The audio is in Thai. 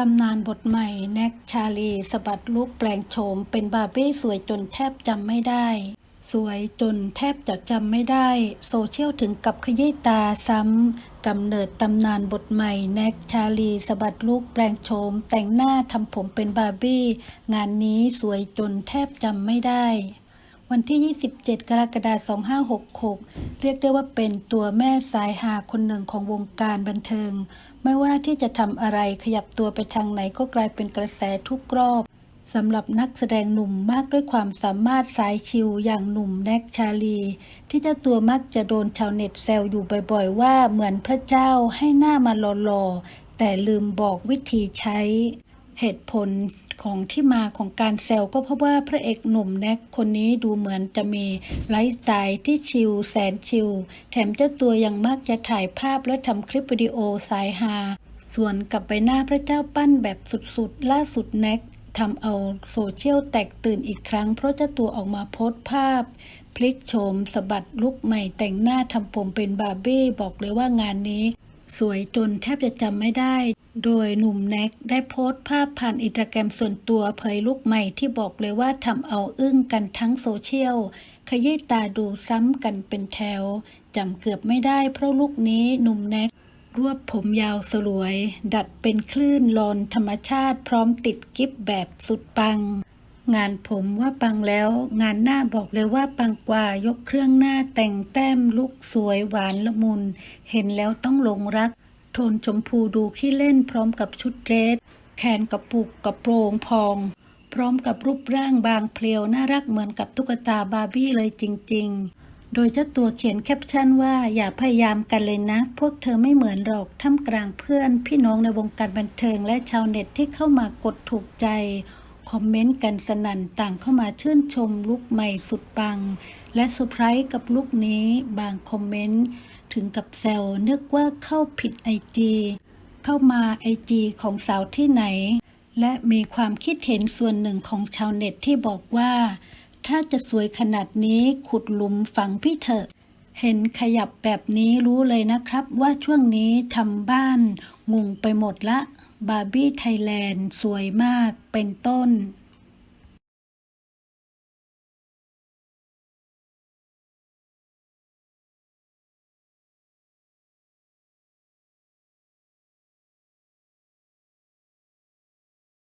ตำนานบทใหม่แน็กชาลีสะบัดลุกแปลงโฉมเป็นบาร์บี้สวยจนแทบจำไม่ได้ สวยจนแทบจะจำไม่ได้ โซเชียลถึงกับขยี้ตาซ้ำกำเนิดตำนานบทใหม่แน็กชาลีสะบัดลุกแปลงโฉมแต่งหน้าทำผมเป็นบาร์บี้ งานนี้สวยจนแทบจำไม่ได้ วันที่ 27 กรกฎาคม 2566 เรียกได้ว่าเป็นตัวแม่สายหาคนหนึ่งของวงการบันเทิง ไม่ว่าที่จะทำอะไรขยับตัวไปทางไหนก็กลายเป็นกระแสทุกรอบสำหรับนักแสดงหนุ่มมากด้วยความสามารถสายชิวอย่างหนุ่มแน็กชาลี ที่เจ้าตัวมักจะโดนชาวเน็ตแซวอยู่บ่อยๆ ว่าเหมือนพระเจ้าให้หน้ามาหล่อๆแต่ลืมบอกวิธีใช้ เหตุผลของที่มาของการแซวก็เพราะว่าพระเอกหนุ่มแน็กคนนี้ดูเหมือนจะมีไลฟ์สไตล์ที่ชิลแสนชิลแถมเจ้าตัวยังมักจะถ่ายภาพและทำคลิปวิดีโอสายฮาส่วนกับใบหน้าพระเจ้าปั้นแบบสุดๆ ล่าสุดแน็กทำเอาโซเชียลแตกตื่นอีกครั้ง เพราะเจ้าตัวออกมาโพสต์ภาพ พลิกโฉมสะบัดลุกใหม่แต่งหน้าทำผมเป็นบาร์บี้บอกเลยว่างานนี้ สวยจนแทบจะจำไม่ได้ โดยหนุ่มแน็กได้โพสต์ภาพผ่านอินสตาแกรมส่วนตัวเผยลุกใหม่ที่บอกเลยว่าทำเอาอึ้งกันทั้งโซเชียล ขยี้ตาดูซ้ำกันเป็นแถวจำเกือบไม่ได้เพราะลุกนี้หนุ่มแน็กรวบผมยาวสลวย ดัดเป็นคลื่นลอนธรรมชาติพร้อมติดกิฟแบบสุดปัง งานผมว่าปังแล้ว งานหน้าบอกเลยว่าปังกว่ายกเครื่องหน้าแต่งแต้มลุกสวยหวานละมุน เห็นแล้วต้องหลงรัก โทนชมพูดูขี้เล่นพร้อมกับชุดเดรส แขนกระปุกกระโปรงพอง พร้อมกับรูปร่างบางเพลียวน่ารักเหมือนกับตุ๊กตาบาร์บี้เลยจริง ๆโดยเจ้าตัวเขียนแคปชั่นว่าอย่าพยายามกันเลยนะ พวกเธอไม่เหมือนหรอกท่ามกลางเพื่อน พี่น้องในวงการบันเทิงและชาวเน็ตที่เข้ามากดถูกใจ คอมเมนต์กันสนั่นต่างเข้ามาชื่นชมลุคใหม่สุดปัง และเซอร์ไพรส์กับลุคนี้บางคอมเมนต์ถึงกับแซวนึกว่าเข้าผิดไอจีเข้ามาไอจีของสาวที่ไหน และมีความคิดเห็นส่วนหนึ่งของชาวเน็ตที่บอกว่า ถ้าจะสวยขนาดนี้ขุดหลุมฝังพี่เถอะเห็นขยับแบบนี้รู้เลยนะครับว่าช่วงนี้ทำบ้านงงไปหมดละ บาร์บี้ไทยแลนด์ สวยมาก เป็นต้น